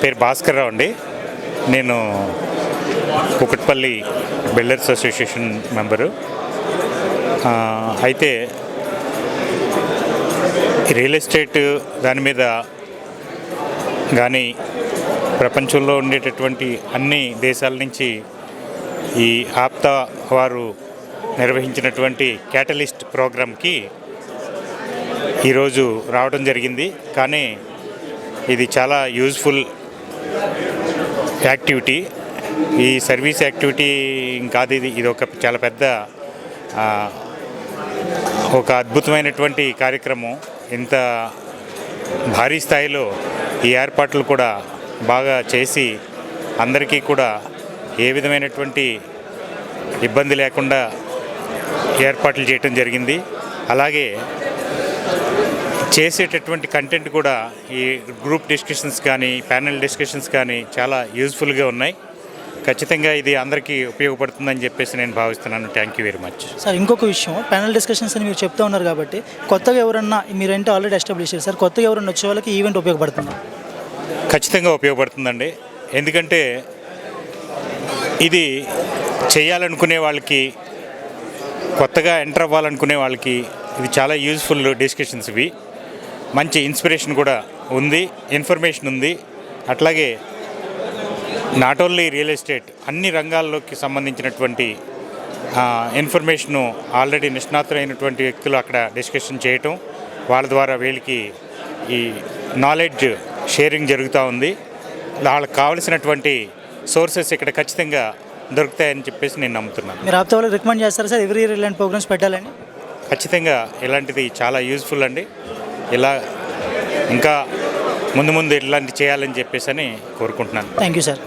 పేరు భాస్కర్ రావు అండి. నేను కుకట్పల్లి బిల్డర్స్ అసోసియేషన్ మెంబరు. అయితే రియల్ ఎస్టేట్ దాని మీద కానీ ప్రపంచంలో ఉండేటటువంటి అన్ని దేశాల నుంచి ఈ ఆప్తా వారు నిర్వహించినటువంటి క్యాటలిస్ట్ ప్రోగ్రామ్కి ఈరోజు రావడం జరిగింది. కానీ ఇది చాలా యూజ్ఫుల్ యాక్టివిటీ. ఈ సర్వీస్ యాక్టివిటీ కాదు ఇది ఇది ఒక చాలా పెద్ద ఒక అద్భుతమైనటువంటి కార్యక్రమం. ఇంత భారీ స్థాయిలో ఈ ఏర్పాట్లు కూడా బాగా చేసి అందరికీ కూడా ఏ విధమైనటువంటి ఇబ్బంది లేకుండా ఏర్పాట్లు చేయటం జరిగింది. అలాగే చేసేటటువంటి కంటెంట్ కూడా ఈ గ్రూప్ డిస్కషన్స్ కానీ ప్యానెల్ డిస్కషన్స్ కానీ చాలా యూజ్ఫుల్గా ఉన్నాయి. ఖచ్చితంగా ఇది అందరికీ ఉపయోగపడుతుందని చెప్పేసి నేను భావిస్తున్నాను. Thank you very much sir ఇంకొక విషయం. ప్యానల్ డిస్కషన్స్ అని మీరు చెప్తా ఉన్నారు కాబట్టి కొత్తగా ఎవరన్నా మీరంటే ఆల్రెడీ ఎస్టాబ్లిష్ చేశారు సార్ కొత్తగా ఎవరన్నా వచ్చే వాళ్ళకి ఈవెంట్ ఉపయోగపడుతుంది? ఖచ్చితంగా ఉపయోగపడుతుందండి. ఎందుకంటే ఇది చేయాలనుకునే వాళ్ళకి కొత్తగా ఎంటర్ అవ్వాలనుకునే వాళ్ళకి ఇది చాలా యూజ్ఫుల్ డిస్కషన్స్ ఇవి. మంచి ఇన్స్పిరేషన్ కూడా ఉంది ఇన్ఫర్మేషన్ ఉంది. అట్లాగే నాట్ ఓన్లీ రియల్ ఎస్టేట్ అన్ని రంగాల్లోకి సంబంధించినటువంటి ఇన్ఫర్మేషను ఆల్రెడీ నిష్ణాతులైనటువంటి వ్యక్తులు అక్కడ డిస్కషన్ చేయటం వాళ్ళ ద్వారా వీళ్ళకి ఈ నాలెడ్జ్ షేరింగ్ జరుగుతూ ఉంది. వాళ్ళకి కావలసినటువంటి సోర్సెస్ ఇక్కడ ఖచ్చితంగా దొరుకుతాయని చెప్పేసి నేను నమ్ముతున్నాను. మీరు ఆప్తా వాళ్ళకి రికమెండ్ చేస్తారు సార్? ఎవ్రీ ఇయర్ ఇలాంటి ప్రోగ్రామ్స్ పెట్టాలని? ఖచ్చితంగా ఇలాంటిది చాలా యూజ్ఫుల్ అండి. ఇలా ఇంకా ముందు ముందు ఇలాంటి చేయాలని చెప్పేసి అని కోరుకుంటున్నాను. Thank you sir